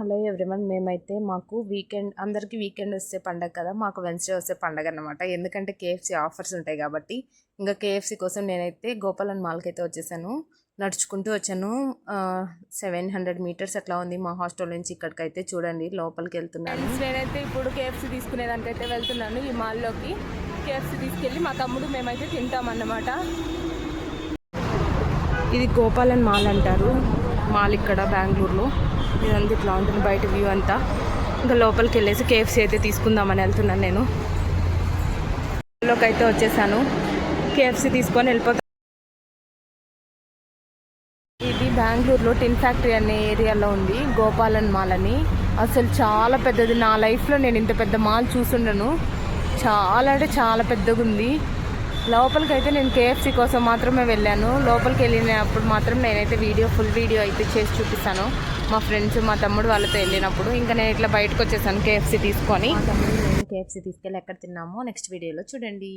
Hello everyone మేమైతే మాకు weekend అందరికీ వీకెండ్ వస్తే పండగ కదా మాకు వెన్స్డే వస్తే పండగ అనమాట ఎందుకంటే కేఎఫ్సీ ఆఫర్స్ ఉంటాయి కాబట్టి ఇంకా కేఎఫ్సీ కోసం నేనైతే గోపాలన్ మాల్కి అయితే వచ్చేసాను. నడుచుకుంటూ వచ్చాను. సెవెన్ హండ్రెడ్ మీటర్స్ అట్లా ఉంది మా హాస్టల్ నుంచి ఇక్కడికైతే చూడండి లోపలికి వెళ్తున్నాను. నేనైతే ఇప్పుడు కేఎఫ్సీ తీసుకునేదానికైతే వెళ్తున్నాను ఈ మాల్లోకి. కేఎఫ్సీ తీసుకెళ్ళి మా తమ్ముడు మేమైతే తింటామన్నమాట ఇది గోపాలన్ మాల్ అంటారు మాల్ ఇక్కడ బెంగళూరులో. ఇదంతా ఇట్లా ఉంటుంది బయట వ్యూ అంతా. ఇంకా లోపలికి వెళ్ళేసి కేఎఫ్సీ అయితే తీసుకుందామని వెళ్తున్నాను నేను. లోకి అయితే వచ్చేసాను. కేఎఫ్సీ తీసుకొని వెళ్ళిపోతాను ఇది బెంగళూరులో టిన్ ఫ్యాక్టరీ అనే ఏరియాలో ఉంది. గోపాలన్ మాల్ అని. అసలు చాలా పెద్దది. నా లైఫ్లో నేను ఇంత పెద్ద మాల్ చూసుండను. చాలా అంటే చాలా పెద్దగా ఉంది లోపలికి అయితే నేను కేఎఫ్సీ కోసం మాత్రమే వెళ్ళాను. లోపలికి వెళ్ళినప్పుడు మాత్రం నేనైతే వీడియో ఫుల్ వీడియో అయితే చేసి చూపిస్తాను. మా ఫ్రెండ్స్ మా తమ్ముడు వాళ్ళతో వెళ్ళినప్పుడు. ఇంకా నేను ఇట్లా బయటకు వచ్చేసాను కేఎఫ్సీ తీసుకొని. నేను కేఎఫ్సీ తీసుకెళ్ళి ఎక్కడ తిన్నామో నెక్స్ట్ వీడియోలో చూడండి.